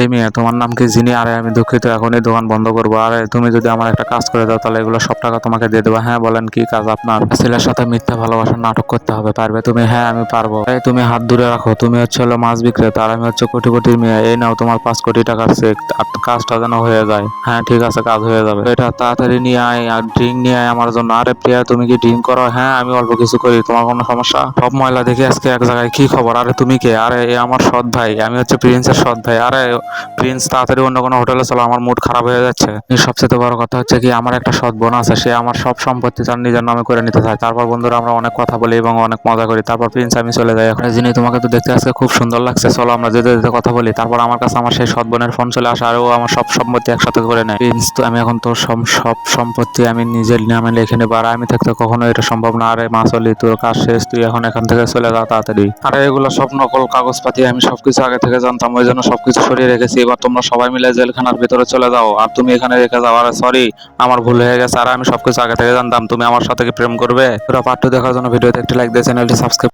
এই মেয়ে, তোমার নাম কি জিনি? আরে আমি দুঃখিত, এখনই দোকান বন্ধ করব। আরে, তুমি যদি আমার একটা কাজ করে দাও, তাহলে এগুলো সব টাকা তোমাকে দিয়ে দেবো। হ্যাঁ বলেন কি কাজ আপনার? ছেলের সাথে মিথ্যা ভালোবাসার নাটক করতে হবে, পারবে? তুমি হ্যাঁ আমি পারব। তুমি হাত দূরে রাখো, তুমি হচ্ছে হলো মাছ বিক্রেতা, আর আমি হচ্ছে কোটি কোটির মেয়ে। এই নাও তোমার পাঁচ কোটি টাকার চেক কাজটা যেন হয়ে যায়। হ্যাঁ ঠিক আছে, কাজ হয়ে যাবে। এটা তাড়াতাড়ি নিয়ে আয়, আর ড্রিঙ্ক নিয়ে আয় আমার জন্য। আরে প্রিয়া, তুমি কি ড্রিঙ্ক করো? হ্যাঁ আমি অল্প কিছু করি, তোমার কোনো সমস্যা? সব ময়লা দেখে আজকে এক জায়গায় কি খবর? আরে তুমি কে? আরে, এ আমার সৎ ভাই, আমি হচ্ছে প্রিন্সের সৎ ভাই। আরে প্রিন্স তাড়াতাড়ি অন্য কোনো হোটেলে চলো, আমার মুড খারাপ হয়ে যাচ্ছে। সবচেয়ে বড় কথা হচ্ছে কি, আমার একটা সৎ বোন আছে, সে আমার সব সম্পত্তি তার নিজের নামে করে নিতে চায়। তারপর বন্ধুরা আমরা অনেক কথা বলি এবং অনেক মজা করি। তারপর প্রিন্স আমি চলে যাই। এখন যিনি তোমাকে তো দেখতে আজকে খুব সুন্দর লাগছে। চলো আমরা যেতে যেতে কথা বলি। তারপর আমার কাছে আমার সেই সৎ বোনের ফোন চলে আসে, আর ও আমার সব সম্পত্তি একসাথে করে নেয়। প্রিন্স, তো আমি এখন তোর সব সব সম্পত্তি আমি নিজের নামে লিখে নেব, আর আমি থাকতে কখনো এটা সম্ভব না। আরে মা, চলি, তোর কাজ শেষ, তুই এখন এখান থেকে চলে যা তাড়াতাড়ি। আরে এগুলো সব নকল কাগজপাতি, আমি সবকিছু আগে থেকে জানতাম, ওই জন্য সবকিছু সরিয়ে রেখেছি, এবার তোমরা সবাই মিলে জেলখানার ভেতরে চলে যাও। আর তুমি এখানে রেখে যাও। আর সরি আমার ভুল হয়ে গেছে। আর, আমি সবকিছু আগে থেকে জানতাম। তুমি আমার সাথে প্রেম করবে? পুরো পার্ট টু দেখার জন্য ভিডিওতে একটি লাইক দিয়ে চ্যানেলটি সাবস্ক্রাইব